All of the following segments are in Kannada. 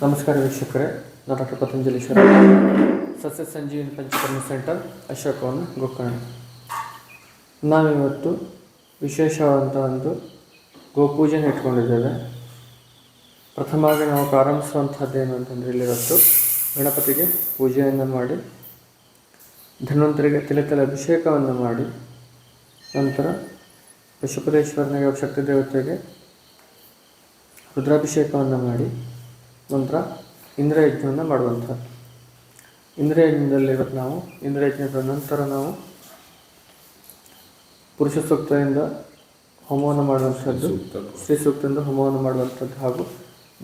ನಮಸ್ಕಾರ ವೀಕ್ಷಕರೇ. ನಾನು ಡಾಕ್ಟರ್ ಪತಂಜಲೀಶ್ವರ. ಸಸ್ಯ ಸಂಜೀವಿನಿ ಪಂಚಕರ್ಮ ಸೆಂಟರ್, ಅಶೋಕವನ ಗೋಕರ್ಣ. ನಾವಿವತ್ತು ವಿಶೇಷವಾದಂಥ ಒಂದು ಗೋಪೂಜೆನ ಇಟ್ಕೊಂಡಿದ್ದೇವೆ. ಪ್ರಥಮವಾಗಿ ನಾವು ಪ್ರಾರಂಭಿಸುವಂಥದ್ದು ಏನು ಅಂತಂದರೆ ಇಲ್ಲಿವತ್ತು ಗಣಪತಿಗೆ ಪೂಜೆಯನ್ನು ಮಾಡಿ, ಧನ್ವಂತರಿಗೆ ತಲೆ ಅಭಿಷೇಕವನ್ನು ಮಾಡಿ, ನಂತರ ವಿಶ್ವಪದೇಶ್ವರನಿಗೆ ಶಕ್ತಿ ದೇವತೆಗೆ ರುದ್ರಾಭಿಷೇಕವನ್ನು ಮಾಡಿ ನಂತರ ಇಂದ್ರಯಜ್ಞವನ್ನು ಮಾಡುವಂಥದ್ದು ಇಂದ್ರಯಜ್ಞದಲ್ಲಿ ಇವತ್ತು ನಾವು ಇಂದ್ರಯಜ್ಞದ ನಂತರ ನಾವು ಪುರುಷ ಸೂಕ್ತದಿಂದ ಹೋಮವನ್ನು ಮಾಡುವಂಥದ್ದು ಸ್ತ್ರೀ ಸೂಕ್ತದಿಂದ ಹೋಮವನ್ನು ಮಾಡುವಂಥದ್ದು ಹಾಗೂ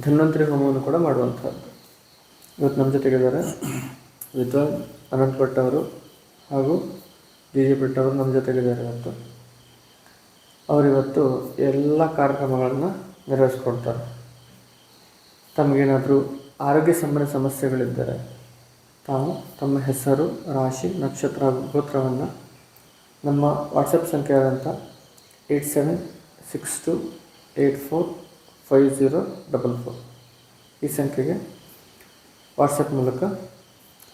ಧನ್ವಂತರಿ ಹೋಮವನ್ನು ಕೂಡ ಮಾಡುವಂಥದ್ದು ಇವತ್ತು ನಮ್ಮ ಜೊತೆಗಿದ್ದಾರೆ ವಿದ್ವಾನ್ ಅನಂತ್ ಭಟ್ ಅವರು ಹಾಗೂ ಡಿ ಜೆ ಭಟ್ ಅವರು ನಮ್ಮ ಜೊತೆಗಿದ್ದಾರೆ ಇವತ್ತು. ಅವರಿವತ್ತು ಎಲ್ಲ ಕಾರ್ಯಕ್ರಮಗಳನ್ನು ನೆರವೇರಿಸ್ಕೊಡ್ತಾರೆ. ತಮಗೇನಾದರೂ ಆರೋಗ್ಯ ಸಂಬಂಧ ಸಮಸ್ಯೆಗಳಿದ್ದರೆ ತಾವು ತಮ್ಮ ಹೆಸರು, ರಾಶಿ, ನಕ್ಷತ್ರ, ಗೋತ್ರವನ್ನು ನಮ್ಮ ವಾಟ್ಸಪ್ ಸಂಖ್ಯೆ ಆದಂಥ eight seven six two eight four five zero double four ಈ ಸಂಖ್ಯೆಗೆ ವಾಟ್ಸಪ್ ಮೂಲಕ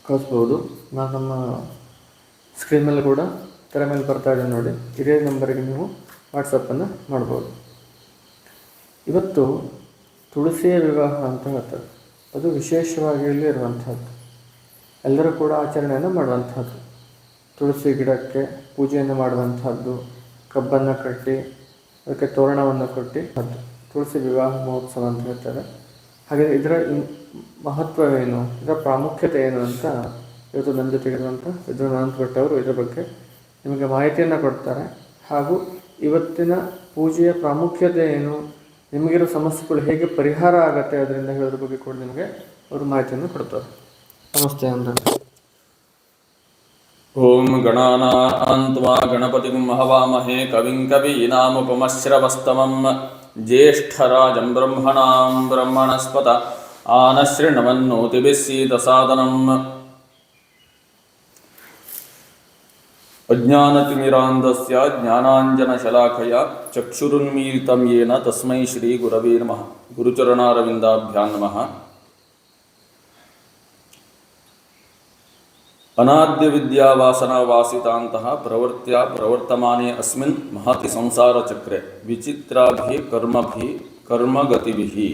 ಕಳಿಸ್ಬೋದು. ನಾನು ನಮ್ಮ ಸ್ಕ್ರೀನ್ ಮೇಲೆ ಕೂಡ ತೆರೆ ಮೇಲೆ ಬರ್ತಾ ಇದೆ ನೋಡಿ. ಇದೇ ನಂಬರಿಗೆ ನೀವು ವಾಟ್ಸಪ್ಪನ್ನು ಮಾಡ್ಬೋದು. ಇವತ್ತು ತುಳಸಿಯ ವಿವಾಹ ಅಂತ ಹೇಳ್ತಾರೆ. ಅದು ವಿಶೇಷವಾಗಿ ಇಲ್ಲಿ ಇರುವಂಥದ್ದು ಎಲ್ಲರೂ ಕೂಡ ಆಚರಣೆಯನ್ನು ಮಾಡುವಂಥದ್ದು. ತುಳಸಿ ಗಿಡಕ್ಕೆ ಪೂಜೆಯನ್ನು ಮಾಡುವಂಥದ್ದು, ಕಬ್ಬನ್ನು ಕಟ್ಟಿ, ಅದಕ್ಕೆ ತೋರಣವನ್ನು ಕೊಟ್ಟು ಅದು ತುಳಸಿ ವಿವಾಹ ಮಹೋತ್ಸವ ಅಂತ ಹೇಳ್ತಾರೆ. ಹಾಗೆ ಇದರ ಮಹತ್ವವೇನು, ಇದರ ಪ್ರಾಮುಖ್ಯತೆ ಏನು ಅಂತ ಇವತ್ತು ನನ್ನ ಜೊತೆಗಿರುವಂಥ ವಿದ್ವಾನ್ ಅನಂತ ಭಟ್ ಅವರು ಇದರ ಬಗ್ಗೆ ನಿಮಗೆ ಮಾಹಿತಿಯನ್ನು ಕೊಡ್ತಾರೆ. ಹಾಗೂ ಇವತ್ತಿನ ಪೂಜೆಯ ಪ್ರಾಮುಖ್ಯತೆ ಏನು ನಿಮಗಿರೋ ಸಮಸ್ಯೆಗಳು ಹೇಗೆ ಪರಿಹಾರ ಆಗುತ್ತೆ ಅದರಿಂದ ಹೇಳೋದ್ರ ಬಗ್ಗೆ ಕೂಡ ನಿಮಗೆ ಅವರು ಮಾಹಿತಿಯನ್ನು ಕೊಡ್ತಾರೆ. ನಮಸ್ತೆ ಅಂದ್ರೆ. ಓಂ ಗಣಾನಾಂತ್ವಾ ಗಣಪತಿ ಮಹವಾಮಹೇ ಕವಿಂ ಜ್ಯೇಷ್ಠ ಜ್ಯೇಷ್ಠರಾಜಂ ಬ್ರಹ್ಮಣಾಂ ಬ್ರಹ್ಮಣಸ್ಪತ ಆನಶ್ರೃಣವನ್ನೋತಿಭಿಸ್ಸೀತಸಾದನಂ. ಅಜ್ಞಾನತಿಮಿರಾಂಧಸ್ಯ ಜ್ಞಾನಾಂಜನಶಲಾಖಯ ಚಕ್ಷುರುನ್ಮೀಲಿತಂ ಯೇನ ತಸ್ಮೈ ಶ್ರೀ ಗುರವೇ ನಮಃ ಗುರುಚರಣಾರವಿಂದಾಭ್ಯಾನ್ ನಮಃ ಅನಾದ್ಯ ವಿದ್ಯಾವಾಸನಾವಾಸಿತಾಂತಹ ಪ್ರವೃತ್ಯ ಪ್ರವರ್ತಮಾನೇ ಅಸ್ಮಿನ್ ಮಹತಿ ಸಂಸಾರಚಕ್ರೆ ವಿಚಿತ್ರಾಭಿ ಕರ್ಮಭಿ ಕರ್ಮಗತಿಭಿ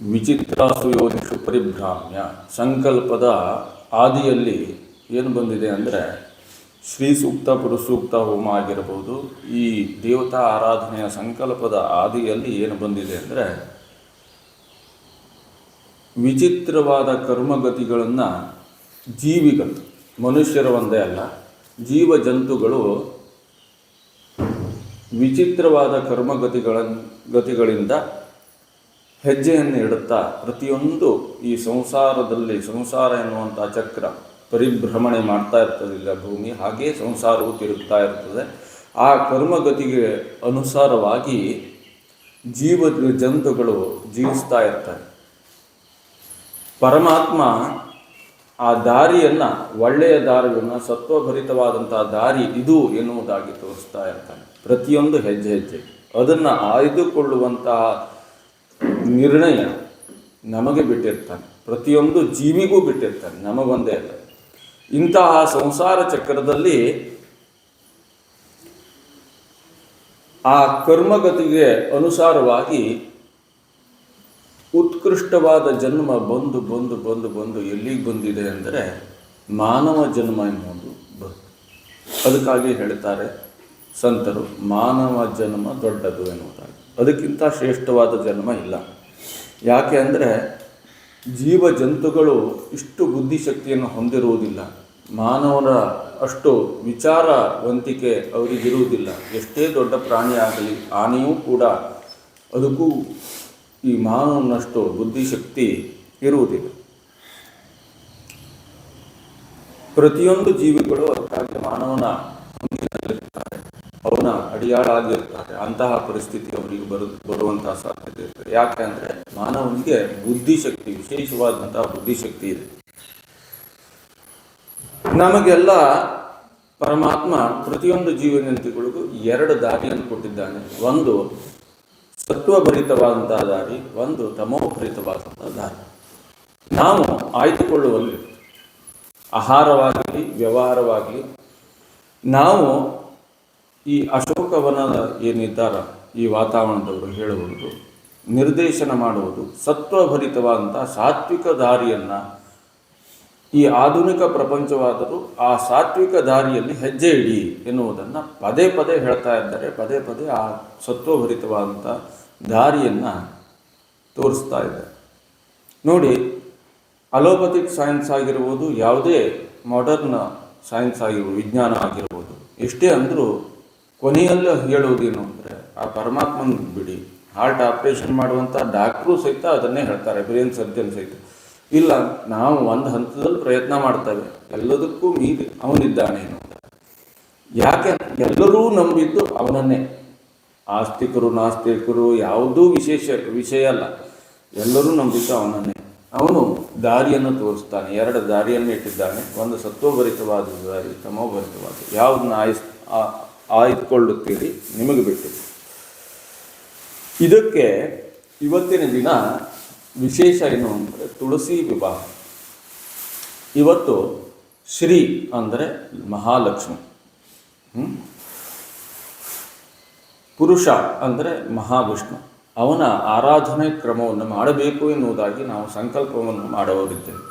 ವಿಚಿತ್ರಾಸು ಯೋಧಿಷು ಪರಿಭ್ರಾಮ್ಯ ಸಂಕಲ್ಪದ ಆದಿಯಲ್ಲಿ ಏನು ಬಂದಿದೆ ಅಂದರೆ ಶ್ರೀ ಸೂಕ್ತ ಪುರುಸೂಕ್ತ ಹೋಮ ಆಗಿರಬಹುದು ಈ ದೇವತಾ ಆರಾಧನೆಯ ಸಂಕಲ್ಪದ ಆದಿಯಲ್ಲಿ ಏನು ಬಂದಿದೆ ಅಂದರೆ ವಿಚಿತ್ರವಾದ ಕರ್ಮಗತಿಗಳನ್ನು ಜೀವಿಗಳು, ಮನುಷ್ಯರ ಒಂದೇ ಅಲ್ಲ ಜೀವ ಜಂತುಗಳು ವಿಚಿತ್ರವಾದ ಕರ್ಮಗತಿಗಳ ಗತಿಗಳಿಂದ ಹೆಜ್ಜೆಯನ್ನು ಇಡುತ್ತಾ ಪ್ರತಿಯೊಂದು ಈ ಸಂಸಾರದಲ್ಲಿ, ಸಂಸಾರ ಎನ್ನುವಂಥ ಚಕ್ರ ಪರಿಭ್ರಮಣೆ ಮಾಡ್ತಾ ಇರ್ತದಿಲ್ಲ ಭೂಮಿ. ಹಾಗೆ ಸಂಸಾರವು ತಿರುಗ್ತಾ ಇರ್ತದೆ. ಆ ಕರ್ಮಗತಿಗೆ ಅನುಸಾರವಾಗಿ ಜೀವ ಜಂತುಗಳು ಜೀವಿಸ್ತಾ ಇರ್ತಾರೆ ಪರಮಾತ್ಮ ಆ ದಾರಿಯನ್ನು, ಒಳ್ಳೆಯ ದಾರಿಯನ್ನು ಸತ್ವಭರಿತವಾದಂಥ ದಾರಿ ಇದು ಎನ್ನುವುದಾಗಿ ತೋರಿಸ್ತಾ ಇರ್ತಾನೆ. ಪ್ರತಿಯೊಂದು ಹೆಜ್ಜೆ ಹೆಜ್ಜೆ. ಅದನ್ನು ಆಯ್ದುಕೊಳ್ಳುವಂತಹ ನಿರ್ಣಯ ನಮಗೆ ಬಿಟ್ಟಿರ್ತಾನೆ. ಪ್ರತಿಯೊಂದು ಜೀವಿಗೂ ಬಿಟ್ಟಿರ್ತಾನೆ. ನಮಗೊಂದೇ ಅಲ್ಲ. ಇಂತಹ ಸಂಸಾರ ಚಕ್ರದಲ್ಲಿ ಆ ಕರ್ಮಗತಿಗೆ ಅನುಸಾರವಾಗಿ ಉತ್ಕೃಷ್ಟವಾದ ಜನ್ಮ ಬಂದು ಬಂದು ಬಂದು ಬಂದು ಎಲ್ಲಿಗೆ ಬಂದಿದೆ ಅಂದರೆ ಮಾನವ ಜನ್ಮ ಎನ್ನುವುದು ಬಂತು. ಅದಕ್ಕಾಗಿ ಹೇಳ್ತಾರೆ ಸಂತರು, ಮಾನವ ಜನ್ಮ ದೊಡ್ಡದು ಎನ್ನುವುದಾಗಿ. ಅದಕ್ಕಿಂತ ಶ್ರೇಷ್ಠವಾದ ಜನ್ಮ ಇಲ್ಲ. ಯಾಕೆ ಅಂದರೆ ಜೀವ ಜಂತುಗಳು ಇಷ್ಟು ಬುದ್ಧಿಶಕ್ತಿಯನ್ನು ಹೊಂದಿರುವುದಿಲ್ಲ. ಮಾನವನ ಅಷ್ಟು ವಿಚಾರವಂತಿಕೆ ಅವರಿಗಿರುವುದಿಲ್ಲ. ಎಷ್ಟೇ ದೊಡ್ಡ ಪ್ರಾಣಿ ಆಗಲಿ, ಆನೆಯೂ ಕೂಡ ಅದಕ್ಕೂ ಈ ಮಾನವನಷ್ಟು ಬುದ್ಧಿಶಕ್ತಿ ಇರುವುದಿಲ್ಲ. ಪ್ರತಿಯೊಂದು ಜೀವಿಗಳು ಅದಕ್ಕಾಗಿ ಮಾನವನ ಮುಂದಿನಲ್ಲಿರ್ತಾರೆ ಅವನ ಅಡಿಯಾಳಾಗಿರ್ತಾರೆ ಅಂತಹ ಪರಿಸ್ಥಿತಿ ಅವರಿಗೆ ಬರು, ಬರುವಂತಹ ಸಾಧ್ಯತೆ ಇರ್ತದೆ. ಯಾಕೆ ಅಂದರೆ ಮಾನವನಿಗೆ ಬುದ್ಧಿಶಕ್ತಿ, ವಿಶೇಷವಾದಂತಹ ಬುದ್ಧಿಶಕ್ತಿ ಇದೆ. ನಮಗೆಲ್ಲ ಪರಮಾತ್ಮ ಪ್ರತಿಯೊಂದು ಜೀವನಂತಿಗಳಿಗೂ ಎರಡು ದಾರಿಯನ್ನು ಕೊಟ್ಟಿದ್ದಾನೆ. ಒಂದು ಸತ್ವಭರಿತವಾದಂತಹ ದಾರಿ, ಒಂದು ತಮೋಭರಿತವಾದಂತಹ ದಾರಿ. ನಾವು ಆಯ್ದುಕೊಳ್ಳುವಲ್ಲಿ ಆಹಾರವಾಗಲಿ, ವ್ಯವಹಾರವಾಗಲಿ, ನಾವು ಈ ಅಶೋಕವನ ಏನಿದ್ದಾರ, ಈ ವಾತಾವರಣದವರು ಹೇಳುವುದು, ನಿರ್ದೇಶನ ಮಾಡುವುದು ಸತ್ವಭರಿತವಾದಂಥ ಸಾತ್ವಿಕ ದಾರಿಯನ್ನು ಈ ಆಧುನಿಕ ಪ್ರಪಂಚವಾದರೂ ಆ ಸಾತ್ವಿಕ ದಾರಿಯಲ್ಲಿ ಹೆಜ್ಜೆ ಇಡಿ ಎನ್ನುವುದನ್ನು ಪದೇ ಪದೇ ಹೇಳ್ತಾ ಇದ್ದಾರೆ, ಪದೇ ಪದೇ ಆ ಸತ್ವಭರಿತವಾದಂಥ ದಾರಿಯನ್ನು ತೋರಿಸ್ತಾ ಇದೆ. ನೋಡಿ ಅಲೋಪತಿಕ್ ಸೈನ್ಸ್ ಆಗಿರ್ಬೋದು, ಯಾವುದೇ ಮಾಡರ್ನ್ ಸೈನ್ಸ್ ಆಗಿರ್ಬೋದು, ವಿಜ್ಞಾನ ಆಗಿರ್ಬೋದು, ಎಷ್ಟೇ ಅಂದರೂ ಕೊನೆಯಲ್ಲಿ ಹೇಳುವುದೇನು ಅಂದರೆ, ಆ ಪರಮಾತ್ಮನ ಬಿಡಿ ಹಾರ್ಟ್ ಆಪರೇಷನ್ ಮಾಡುವಂಥ ಡಾಕ್ಟ್ರು ಸಹಿತ ಅದನ್ನೇ ಹೇಳ್ತಾರೆ ಬ್ರೇನ್ ಸರ್ಜನ್ ಸಹಿತ. ಇಲ್ಲ, ನಾವು ಒಂದು ಹಂತದಲ್ಲಿ ಪ್ರಯತ್ನ ಮಾಡ್ತೇವೆ. ಎಲ್ಲದಕ್ಕೂ ಮೀರಿ ಅವನಿದ್ದಾನೆ ಯಾಕೆ? ಎಲ್ಲರೂ ನಂಬಿದ್ದು ಅವನನ್ನೇ. ಆಸ್ತಿಕರು, ನಾಸ್ತಿಕರು, ಯಾವುದೂ ವಿಶೇಷ, ವಿಷಯ ಅಲ್ಲ. ಎಲ್ಲರೂ ನಂಬಿದ್ದು ಅವನನ್ನೇ. ಅವನು ದಾರಿಯನ್ನು ತೋರಿಸ್ತಾನೆ, ಎರಡು ದಾರಿಯನ್ನು ಇಟ್ಟಿದ್ದಾನೆ. ಒಂದು ಸತ್ವಭರಿತವಾದ ದಾರಿ ತಮೋಭರಿತವಾದ ಯಾವುದನ್ನ ಆಯ್ಸ್ ಆಯ್ದುಕೊಳ್ಳುತ್ತೀರಿ, ನಿಮಗೆ ಬಿಟ್ಟು. ಇದಕ್ಕೆ ಇವತ್ತಿನ ದಿನ ವಿಶೇಷ ಏನು ಅಂದರೆ ತುಳಸಿ ವಿವಾಹ. ಇವತ್ತು ಶ್ರೀ ಅಂದರೆ ಮಹಾಲಕ್ಷ್ಮಿ? ಪುರುಷ ಅಂದರೆ ಮಹಾವಿಷ್ಣು. ಅವನ ಆರಾಧನೆ ಕ್ರಮವನ್ನು ಮಾಡಬೇಕು ಎನ್ನುವುದಾಗಿ ನಾವು ಸಂಕಲ್ಪವನ್ನು ಮಾಡುವವರಿದ್ದೇವೆ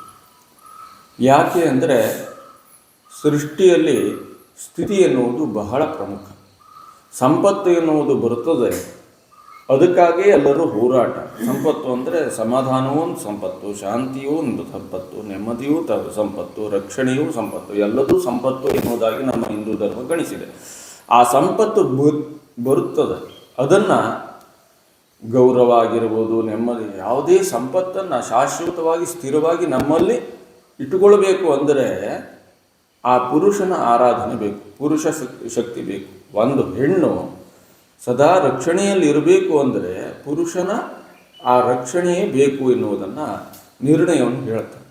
ಯಾಕೆ ಅಂದರೆ ಸೃಷ್ಟಿಯಲ್ಲಿ ಸ್ಥಿತಿ ಎನ್ನುವುದು ಬಹಳ ಪ್ರಮುಖ. ಸಂಪತ್ತು ಎನ್ನುವುದು ಬರುತ್ತದೆ, ಅದಕ್ಕಾಗೇ ಎಲ್ಲರೂ ಹೋರಾಟ. ಸಂಪತ್ತು ಅಂದರೆ ಸಮಾಧಾನವೂ ಒಂದು ಸಂಪತ್ತು, ಶಾಂತಿಯೂ ಒಂದು ಸಂಪತ್ತು, ನೆಮ್ಮದಿಯೂ ತ ಸಂಪತ್ತು, ರಕ್ಷಣೆಯೂ ಸಂಪತ್ತು, ಎಲ್ಲದೂ ಸಂಪತ್ತು ಎನ್ನುವುದಾಗಿ ನಮ್ಮ ಹಿಂದೂ ಧರ್ಮ ಗಣಿಸಿದೆ. ಆ ಸಂಪತ್ತು ಬರುತ್ತದೆ. ಅದನ್ನು ಗೌರವ ಆಗಿರ್ಬೋದು ನೆಮ್ಮದಿ, ಯಾವುದೇ ಸಂಪತ್ತನ್ನು ಶಾಶ್ವತವಾಗಿ ಸ್ಥಿರವಾಗಿ ನಮ್ಮಲ್ಲಿ ಇಟ್ಟುಕೊಳ್ಬೇಕು ಅಂದರೆ ಆ ಪುರುಷನ ಆರಾಧನೆ ಬೇಕು, ಪುರುಷ ಶಕ್ತಿ ಬೇಕು. ಒಂದು ಹೆಣ್ಣು ಸದಾ ರಕ್ಷಣೆಯಲ್ಲಿ ಇರಬೇಕು ಅಂದರೆ ಪುರುಷನ ಆ ರಕ್ಷಣೆಯೇ ಬೇಕು ಎನ್ನುವುದನ್ನು ನಿರ್ಣಯವನ್ನು ಹೇಳ್ತಾರೆ.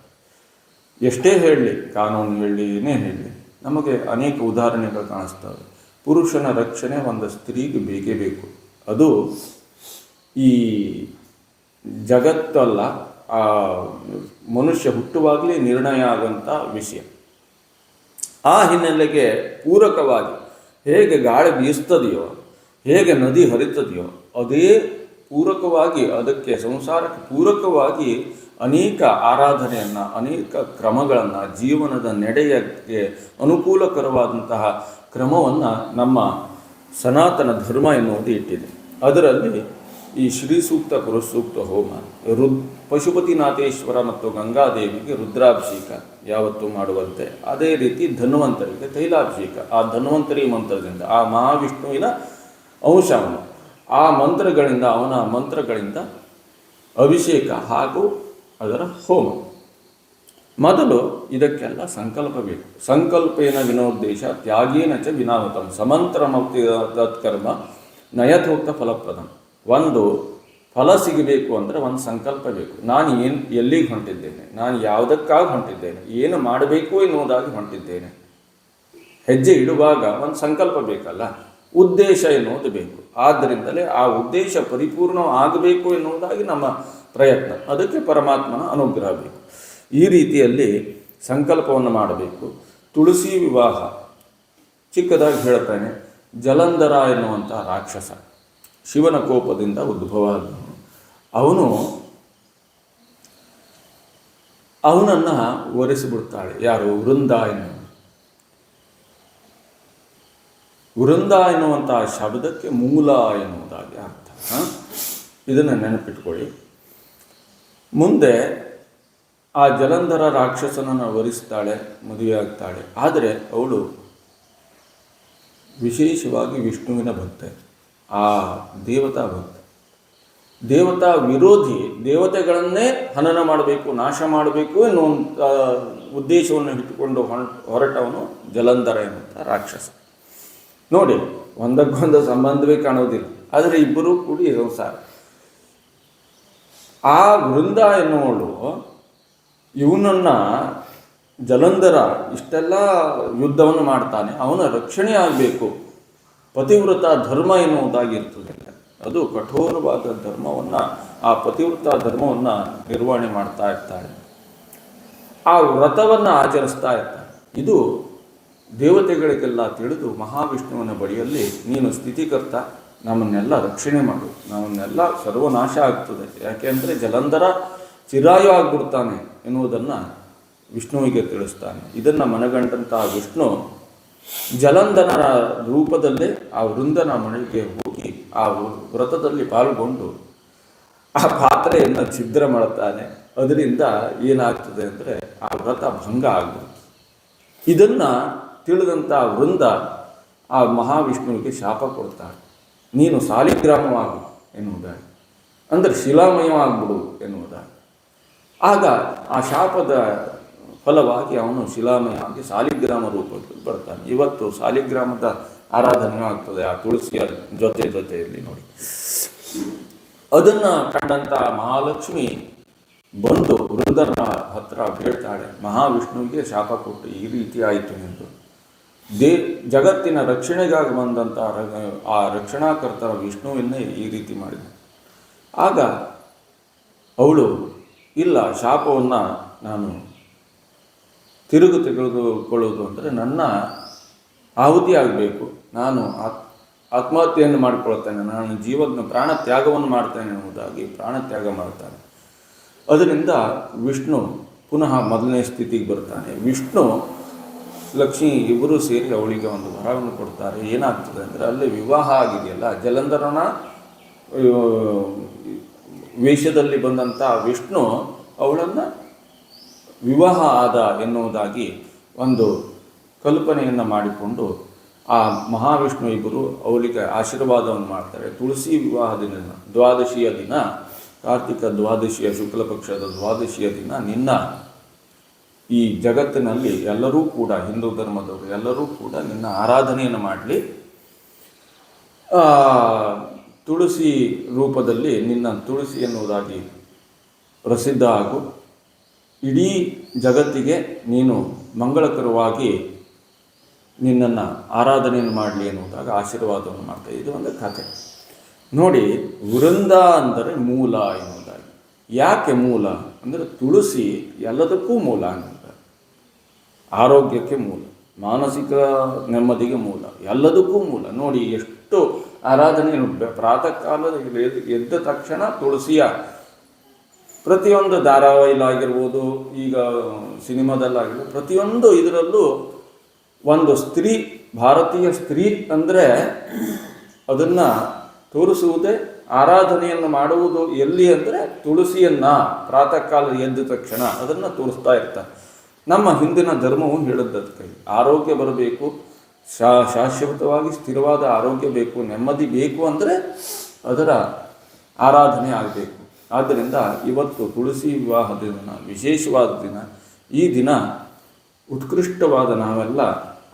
ಎಷ್ಟೇ ಹೇಳಲಿ, ಕಾನೂನು ಹೇಳಿ ಏನೇ ಹೇಳಿ ನಮಗೆ ಅನೇಕ ಉದಾಹರಣೆಗಳು ಕಾಣಿಸ್ತವೆ. ಪುರುಷನ ರಕ್ಷಣೆ ಒಂದು ಸ್ತ್ರೀಗೆ ಬೇಕೇ ಬೇಕು. ಅದು ಈ ಜಗತ್ತಲ್ಲ, ಆ ಮನುಷ್ಯ ಹುಟ್ಟುವಾಗಲೇ ನಿರ್ಣಯ ಆಗುವಂಥ ವಿಷಯ. ಆ ಹಿನ್ನೆಲೆಗೆ ಪೂರಕವಾಗಿ ಹೇಗೆ ಗಾಳಿ ಬೀಸ್ತದೆಯೋ ಹೇಗೆ ನದಿ ಹರಿತದೆಯೋ, ಅದೇ ಪೂರಕವಾಗಿ ಅದಕ್ಕೆ ಸಂಸಾರಕ್ಕೆ ಪೂರಕವಾಗಿ ಅನೇಕ ಆರಾಧನೆಯನ್ನು, ಅನೇಕ ಕ್ರಮಗಳನ್ನು, ಜೀವನದ ನಡೆಯಕ್ಕೆ ಅನುಕೂಲಕರವಾದಂತಹ ಕ್ರಮವನ್ನು ನಮ್ಮ ಸನಾತನ ಧರ್ಮ ಎನ್ನುವುದು ಇಟ್ಟಿದೆ. ಅದರಲ್ಲಿ ಈ ಶ್ರೀ ಸೂಕ್ತ ಪುರಸೂಕ್ತ ಹೋಮ, ರುದ್, ಪಶುಪತಿನಾಥೇಶ್ವರ ಮತ್ತು ಗಂಗಾದೇವಿಗೆ ರುದ್ರಾಭಿಷೇಕ ಯಾವತ್ತೂ ಮಾಡುವಂತೆ. ಅದೇ ರೀತಿ ಧನ್ವಂತರಿಗೆ ತೈಲಾಭಿಷೇಕ. ಆ ಧನ್ವಂತರಿ ಮಂತ್ರದಿಂದ, ಆ ಮಹಾವಿಷ್ಣುವಿನ ಅಂಶವನ್ನು, ಆ ಮಂತ್ರಗಳಿಂದ, ಅವನ ಮಂತ್ರಗಳಿಂದ ಅಭಿಷೇಕ ಹಾಗೂ ಅದರ ಹೋಮ. ಮೊದಲು ಇದಕ್ಕೆಲ್ಲ ಸಂಕಲ್ಪ ಬೇಕು. ಸಂಕಲ್ಪೇನ ವಿನೋದ್ದೇಶ, ತ್ಯಾಗೇನ ಚ ವಿನಾಮತಂ, ಸಮಂತ್ರ ಮುಕ್ತಿ ತತ್ಕರ್ಮ, ನಯಥೋಕ್ತ ಫಲಪ್ರದಂ. ಒಂದು ಫಲ ಸಿಗಬೇಕು ಅಂದರೆ ಒಂದು ಸಂಕಲ್ಪ ಬೇಕು. ನಾನು ಏನು ಎಲ್ಲಿಗೆ ಹೊಂಟಿದ್ದೇನೆ? ನಾನು ಯಾವುದಕ್ಕಾಗಿ ಹೊಂಟಿದ್ದೇನೆ? ಏನು ಮಾಡಬೇಕು ಎನ್ನುವುದಾಗಿ ಹೊಂಟಿದ್ದೇನೆ. ಹೆಜ್ಜೆ ಇಡುವಾಗ ಒಂದು ಸಂಕಲ್ಪ ಬೇಕಲ್ಲ? ಉದ್ದೇಶ ಎನ್ನುವುದು ಬೇಕು. ಆದ್ದರಿಂದಲೇ ಆ ಉದ್ದೇಶ ಪರಿಪೂರ್ಣ ಆಗಬೇಕು ಎನ್ನುವುದಾಗಿ ನಮ್ಮ ಪ್ರಯತ್ನ. ಅದಕ್ಕೆ ಪರಮಾತ್ಮನ ಅನುಗ್ರಹ ಬೇಕು. ಈ ರೀತಿಯಲ್ಲಿ ಸಂಕಲ್ಪವನ್ನು ಮಾಡಬೇಕು. ತುಳಸಿ ವಿವಾಹ. ಚಿಕ್ಕದಾಗಿ ಹೇಳ್ತಾನೆ. ಜಲಂಧರ ಎನ್ನುವಂಥ ರಾಕ್ಷಸ. ಶಿವನ ಕೋಪದಿಂದ ಉದ್ಭವ ಆದನು ಅವನು. ಅವನನ್ನು ಒರೆಸಿಬಿಡ್ತಾಳೆ. ಯಾರು? ವೃಂದ ಎನ್ನುವ ವೃಂದ ಎನ್ನುವಂತಹ ಶಬ್ದಕ್ಕೆ ಮೂಲ ಎನ್ನುವುದಾಗಿ ಅರ್ಥ. ಇದನ್ನ ನೆನಪಿಟ್ಕೊಳ್ಳಿ. ಮುಂದೆ ಆ ಜಲಂಧರ ರಾಕ್ಷಸನನ್ನು ವರಿಸ್ತಾಳೆ ಮದುವೆಯಾಗ್ತಾಳೆ ಆದರೆ ಅವಳು ವಿಶೇಷವಾಗಿ ವಿಷ್ಣುವಿನ ಭಕ್ತೆ. ಆ ದೇವತಾ ಭಕ್ತಿ. ದೇವತಾ ವಿರೋಧಿ ದೇವತೆಗಳನ್ನೇ ಹನನ ಮಾಡಬೇಕು, ನಾಶ ಮಾಡಬೇಕು ಎನ್ನುವಂಥ ಉದ್ದೇಶವನ್ನು ಇಟ್ಟುಕೊಂಡು ಹೊರ ಹೊರಟವನು ಜಲಂಧರ ಎನ್ನುವಂಥ ರಾಕ್ಷಸ. ನೋಡಿ ಒಂದಕ್ಕೊಂದು ಸಂಬಂಧವೇ ಕಾಣೋದಿಲ್ಲ ಆದರೆ ಇಬ್ಬರೂ ಕೂಡಿ ಸಂಸಾರ. ಆ ವೃಂದ ಎನ್ನುವಳು, ಇವನನ್ನ ಜಲಂಧರ ಇಷ್ಟೆಲ್ಲ ಯುದ್ಧವನ್ನು ಮಾಡ್ತಾನೆ, ಅವನ ರಕ್ಷಣೆ ಆಗಬೇಕು. ಪತಿವ್ರತ ಧರ್ಮ ಎನ್ನುವುದಾಗಿರ್ತದೆ. ಅದು ಕಠೋರವಾದ ಧರ್ಮವನ್ನು ಆ ಪತಿವ್ರತ ಧರ್ಮವನ್ನು ನಿರ್ವಹಣೆ ಮಾಡ್ತಾ ಇರ್ತಾಳೆ ಆ ವ್ರತವನ್ನು ಆಚರಿಸ್ತಾ ಇರ್ತಾಳೆ ಇದು ದೇವತೆಗಳಿಗೆಲ್ಲ ತಿಳಿದು ಮಹಾವಿಷ್ಣುವಿನ ಬಳಿಯಲ್ಲಿ, ನೀನು ಸ್ಥಿತಿಕರ್ತ, ನಮ್ಮನ್ನೆಲ್ಲ ರಕ್ಷಣೆ ಮಾಡು. ನಮ್ಮನ್ನೆಲ್ಲ ಸರ್ವನಾಶ ಆಗ್ತದೆ. ಯಾಕೆಂದರೆ ಜಲಂಧರ ಚಿರಾಯು ಆಗ್ಬಿಡ್ತಾನೆ ಎನ್ನುವುದನ್ನು ವಿಷ್ಣುವಿಗೆ ತಿಳಿಸ್ತಾನೆ. ಇದನ್ನು ಮನಗಂಡಂತಹ ವಿಷ್ಣು ಜಲಂಧನರ ರೂಪದಲ್ಲೇ ಆ ವೃಂದನ ಮನೆಗೆ ಹೋಗಿ ಆ ವ್ರತದಲ್ಲಿ ಪಾಲ್ಗೊಂಡು ಆ ಪಾತ್ರೆಯನ್ನು ಛಿದ್ರ ಮಾಡುತ್ತಾನೆ. ಅದರಿಂದ ಏನಾಗ್ತದೆ ಅಂದರೆ ಆ ವ್ರತ ಭಂಗ ಆಗ್ಬಿಡುತ್ತೆ ಇದನ್ನು ತಿಳಿದಂಥ ವೃಂದ ಆ ಮಹಾವಿಷ್ಣುವಿಗೆ ಶಾಪ ಕೊಡ್ತಾಳೆ. ನೀನು ಸಾಲಿಗ್ರಾಮವಾಗು ಎನ್ನುವುದಾಗಿ ಅಂದರೆ ಶಿಲಾಮಯವಾಗ್ಬಿಡು ಎನ್ನುವುದಾಗಿ ಆಗ ಆ ಶಾಪದ ಫಲವಾಗಿ ಅವನು ಶಿಲಾಮಯ ಆಗಿ ಸಾಲಿಗ್ರಾಮ ರೂಪದಲ್ಲಿ ಬರ್ತಾನೆ. ಇವತ್ತು ಸಾಲಿಗ್ರಾಮದ ಆರಾಧನೆ ಆಗ್ತದೆ. ಆ ತುಳಸಿಯ ಜೊತೆ ಜೊತೆಯಲ್ಲಿ ನೋಡಿ. ಅದನ್ನು ಕಂಡಂಥ ಮಹಾಲಕ್ಷ್ಮಿ ಬಂದು ವೃಂದನ ಹತ್ರ ಬೇಡ್ತಾಳೆ ಮಹಾವಿಷ್ಣುವಿಗೆ ಶಾಪ ಕೊಟ್ಟು ಈ ರೀತಿ ಆಯಿತು ಎಂದು ದೇ, ಜಗತ್ತಿನ ರಕ್ಷಣೆಗಾಗಿ ಬಂದಂಥ ಆ ರಕ್ಷಣಾಕರ್ತರ ವಿಷ್ಣುವನ್ನೇ ಈ ರೀತಿ ಮಾಡಿದ. ಆಗ ಅವಳು, ಇಲ್ಲ, ಶಾಪವನ್ನು ನಾನು ತಿರುಗು ತೆಗೆದುಕೊಳ್ಳುವುದು ಅಂದರೆ ನನ್ನ ಆಹುತಿ ಆಗಬೇಕು. ನಾನು ಆತ್, ಆತ್ಮಹತ್ಯೆಯನ್ನು ಮಾಡಿಕೊಳ್ತೇನೆ ನಾನು ಜೀವನ ಪ್ರಾಣ ತ್ಯಾಗವನ್ನು ಮಾಡ್ತೇನೆ ಎಂಬುದಾಗಿ ಪ್ರಾಣ ತ್ಯಾಗ ಮಾಡ್ತಾನೆ ಅದರಿಂದ ವಿಷ್ಣು ಪುನಃ ಮೊದಲನೇ ಸ್ಥಿತಿಗೆ ಬರ್ತಾನೆ ವಿಷ್ಣು ಲಕ್ಷ್ಮಿ ಇಬ್ಬರೂ ಸೇರಿ ಅವಳಿಗೆ ಒಂದು ವರವನ್ನು ಕೊಡ್ತಾರೆ. ಏನಾಗ್ತದೆ ಅಂದರೆ ಅಲ್ಲಿ ವಿವಾಹ ಆಗಿದೆಯಲ್ಲ, ಜಲಂಧರನ ವೇಷದಲ್ಲಿ ಬಂದಂಥ ವಿಷ್ಣು ಅವಳನ್ನು ವಿವಾಹ ಆದ ಎನ್ನುವುದಾಗಿ ಒಂದು ಕಲ್ಪನೆಯನ್ನು ಮಾಡಿಕೊಂಡು ಆ ಮಹಾವಿಷ್ಣು ಇಬ್ಬರು ಅವಳಿಗೆ ಆಶೀರ್ವಾದವನ್ನು ಮಾಡ್ತಾರೆ. ತುಳಸಿ ವಿವಾಹ ದಿನ, ದ್ವಾದಶಿಯ ದಿನ, ಕಾರ್ತಿಕ ದ್ವಾದಶಿಯ ಶುಕ್ಲ ಪಕ್ಷದ ದ್ವಾದಶಿಯ ದಿನ, ನಿನ್ನ ಈ ಜಗತ್ತಿನಲ್ಲಿ ಎಲ್ಲರೂ ಕೂಡ, ಹಿಂದೂ ಧರ್ಮದವರು ಎಲ್ಲರೂ ಕೂಡ ನಿನ್ನ ಆರಾಧನೆಯನ್ನು ಮಾಡಲಿ. ತುಳಸಿ ರೂಪದಲ್ಲಿ ನಿನ್ನ ತುಳಸಿ ಎನ್ನುವುದಾಗಿ ಪ್ರಸಿದ್ಧ ಆಗು ಇಡೀ ಜಗತ್ತಿಗೆ ನೀನು ಮಂಗಳಕರವಾಗಿ ನಿನ್ನನ್ನು ಆರಾಧನೆಯನ್ನು ಮಾಡಲಿ ಎನ್ನುವುದಾಗ ಆಶೀರ್ವಾದವನ್ನು ಮಾಡ್ತಾ ಇದು. ಒಂದು ಕಥೆ. ನೋಡಿ, ವೃಂದ ಅಂದರೆ ಮೂಲ ಎನ್ನುವುದಾಗಿ. ಯಾಕೆ ಮೂಲ? ಅಂದರೆ ತುಳಸಿ ಎಲ್ಲದಕ್ಕೂ ಮೂಲ ಅನ್ನುತ್ತಾರೆ ಆರೋಗ್ಯಕ್ಕೆ ಮೂಲ, ಮಾನಸಿಕ ನೆಮ್ಮದಿಗೆ ಮೂಲ, ಎಲ್ಲದಕ್ಕೂ ಮೂಲ. ನೋಡಿ, ಎಷ್ಟು ಆರಾಧನೆ ಪ್ರಾತಃ ಕಾಲದ ಎದ್ದ ತಕ್ಷಣ ತುಳಸಿಯ ಪ್ರತಿಯೊಂದು ಧಾರಾವಾಹಿಲಾಗಿರ್ಬೋದು ಈಗ ಸಿನಿಮಾದಲ್ಲಾಗಿರ್ಬೋದು, ಪ್ರತಿಯೊಂದು ಇದರಲ್ಲೂ ಒಂದು ಸ್ತ್ರೀ, ಭಾರತೀಯ ಸ್ತ್ರೀ ಅಂದರೆ ಅದನ್ನು ತೋರಿಸುವುದೇ, ಆರಾಧನೆಯನ್ನು ಮಾಡುವುದು ಎಲ್ಲಿ ಅಂದರೆ ತುಳಸಿಯನ್ನು ಪ್ರಾತಃ ಕಾಲ ಎದ್ದ ತಕ್ಷಣ ಅದನ್ನು ತೋರಿಸ್ತಾ ಇರ್ತಾರೆ. ನಮ್ಮ ಹಿಂದಿನ ಧರ್ಮವು ಹೇಳದ್ದಕ್ಕೆ ಆರೋಗ್ಯ ಬರಬೇಕು, ಶಾ, ಶಾಶ್ವತವಾಗಿ ಸ್ಥಿರವಾದ ಆರೋಗ್ಯ ಬೇಕು, ನೆಮ್ಮದಿ ಬೇಕು ಅಂದರೆ ಅದರ ಆರಾಧನೆ ಆಗಬೇಕು. ಆದ್ದರಿಂದ ಇವತ್ತು ತುಳಸಿ ವಿವಾಹದ ದಿನ, ವಿಶೇಷವಾದ ದಿನ. ಈ ದಿನ ಉತ್ಕೃಷ್ಟವಾದ ನಾವೆಲ್ಲ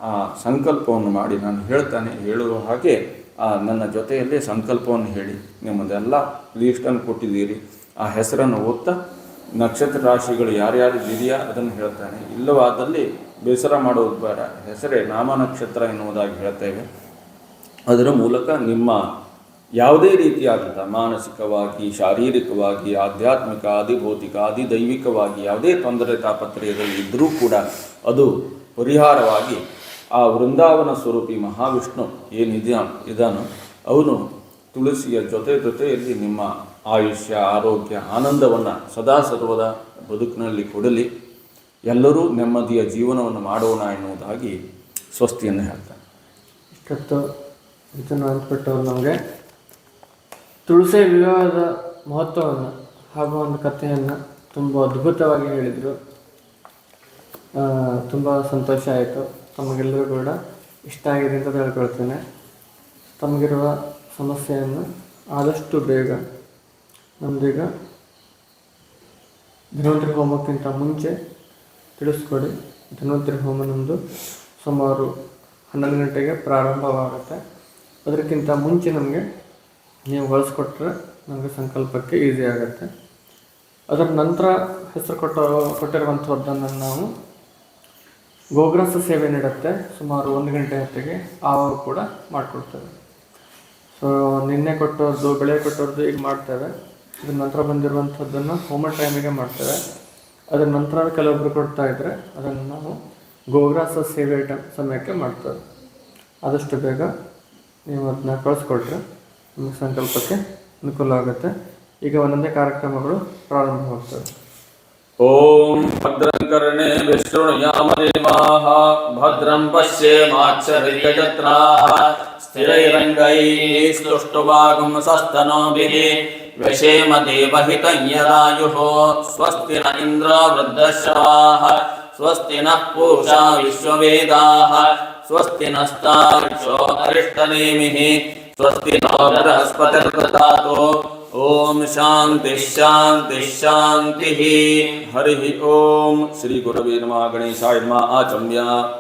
ಆ ಸಂಕಲ್ಪವನ್ನು ಮಾಡಿ ನಾನು ಹೇಳ್ತಾನೆ, ಹೇಳುವ ಹಾಗೆ ಆ ನನ್ನ ಜೊತೆಯಲ್ಲೇ ಸಂಕಲ್ಪವನ್ನು ಹೇಳಿ. ನಿಮ್ಮದೆಲ್ಲ ಲೀಸ್ಟನ್ನು ಕೊಟ್ಟಿದ್ದೀರಿ. ಆ ಹೆಸರನ್ನು ಓದ್ತಾ ನಕ್ಷತ್ರ ರಾಶಿಗಳು ಯಾರ್ಯಾರು ಇದೆಯಾ ಅದನ್ನು ಹೇಳ್ತಾನೆ. ಇಲ್ಲವಾದಲ್ಲಿ ಬೇಸರ ಮಾಡೋದು ಬೇಡ. ಹೆಸರೇ ನಾಮ ನಕ್ಷತ್ರ ಎನ್ನುವುದಾಗಿ ಹೇಳ್ತೇವೆ. ಅದರ ಮೂಲಕ ನಿಮ್ಮ ಯಾವುದೇ ರೀತಿಯಾದಂಥ ಮಾನಸಿಕವಾಗಿ, ಶಾರೀರಿಕವಾಗಿ, ಆಧ್ಯಾತ್ಮಿಕ, ಆದಿಭೌತಿಕ, ಆದಿದೈವಿಕವಾಗಿ ಯಾವುದೇ ತೊಂದರೆ ತಾಪತ್ರಯದಲ್ಲಿ ಇದ್ದರೂ ಕೂಡ ಅದು ಪರಿಹಾರವಾಗಿ ಆ ವೃಂದಾವನ ಸ್ವರೂಪಿ ಮಹಾವಿಷ್ಣು ಏನಿದೆ ಇದಾನೋ. ಅವನು ತುಳಸಿಯ ಜೊತೆ ಜೊತೆಯಲ್ಲಿ ನಿಮ್ಮ ಆಯುಷ್ಯ, ಆರೋಗ್ಯ, ಆನಂದವನ್ನು ಸದಾ ಸರ್ವದ ಬದುಕಿನಲ್ಲಿ ಕೊಡಲಿ. ಎಲ್ಲರೂ ನೆಮ್ಮದಿಯ ಜೀವನವನ್ನು ಮಾಡೋಣ ಎನ್ನುವುದಾಗಿ ಸ್ವಸ್ತಿಯನ್ನು ಹೇಳ್ತಾನೆ. ಇಷ್ಟೊತ್ತು ಇದನ್ನು ಅಂದ್ಬಿಟ್ಟು ನಮಗೆ ತುಳಸಿ ವಿವಾಹದ ಮಹತ್ವವನ್ನು ಹಾಗೂ ಒಂದು ಕಥೆಯನ್ನು ತುಂಬ ಅದ್ಭುತವಾಗಿ ಹೇಳಿದರು. ತುಂಬ ಸಂತೋಷ ಆಯಿತು. ತಮಗೆಲ್ಲರೂ ಕೂಡ ಇಷ್ಟ ಆಗಿದೆ ಅಂತ ಹೇಳ್ಕೊಳ್ತೇನೆ ತಮಗಿರುವ ಸಮಸ್ಯೆಯನ್ನು ಆದಷ್ಟು ಬೇಗ ನಮ್ಮದೀಗ ಧನ್ವಂತರಿ ಹೋಮಕ್ಕಿಂತ ಮುಂಚೆ ತಿಳಿಸ್ಕೊಡಿ. ಧನ್ವಂತರಿ ಹೋಮ ನಮ್ಮದು ಸುಮಾರು ಹನ್ನೊಂದು ಗಂಟೆಗೆ ಪ್ರಾರಂಭವಾಗುತ್ತೆ. ಅದಕ್ಕಿಂತ ಮುಂಚೆ ನಮಗೆ ನೀವು ಹೊಲಿಸ್ಕೊಟ್ರೆ ನಮಗೆ ಸಂಕಲ್ಪಕ್ಕೆ ಈಸಿ ಆಗುತ್ತೆ. ಅದರ ನಂತರ ಹೆಸರು ಕೊಟ್ಟ ಕೊಟ್ಟಿರುವಂಥದ್ದನ್ನು ನಾವು ಗೋಗ್ರಾಸ ಸೇವೆ ನೀಡುತ್ತೆ. ಸುಮಾರು ಒಂದು ಗಂಟೆ ಹೊತ್ತಿಗೆ ಆವಾಗ ಕೂಡ ಮಾಡಿಕೊಡ್ತೇವೆ ಸೊ ನಿನ್ನೆ ಕೊಟ್ಟವ್ರದ್ದು ಬೆಳೆ ಕೊಟ್ಟವ್ರದ್ದು ಈಗ ಮಾಡ್ತೇವೆ. ಅದ್ರ ನಂತರ ಬಂದಿರುವಂಥದ್ದನ್ನು ಹೋಮ ಟೈಮಿಗೆ ಮಾಡ್ತೇವೆ. ಅದರ ನಂತರ ಕೆಲವೊಬ್ಬರು ಕೊಡ್ತಾ ಇದ್ದರೆ ಅದನ್ನು ನಾವು ಗೋಗ್ರಾಸ ಸೇವೆ ಟೈಮ್ ಸಮಯಕ್ಕೆ ಮಾಡ್ತೇವೆ. ಆದಷ್ಟು ಬೇಗ ನೀವು ಅದನ್ನ ಕಳಿಸ್ಕೊಟ್ರೆ ಸಂಕಲ್ಪಕ್ಕೆ ಅನುಕೂಲ ಆಗುತ್ತೆ ಈಗ ಒಂದೊಂದೇ ಕಾರ್ಯಕ್ರಮಗಳು ಪ್ರಾರಂಭವಾಗ್ತವೆ ॐ भद्रं कर्णे विशृणुयामदेवाः भद्रं पश्येमाक्षरिकजत्राः स्थिरैरङ्गैः स्तुष्टुवागुंसस्तनोभिः व्यशेम देवहितं यदायुः स्वस्ति न इन्द्रो वृद्धश्रवाः स्वस्ति नः पूषा विश्ववेदाः स्वस्ति नस्तार्क्ष्यो अरिष्टनेमिः स्वस्ति नौ बृहस्पतिर्दधातु ओम शांति शांति शांति हरि ओम। श्री गुरवे नमः, गणेशाय नमः, आचम्या।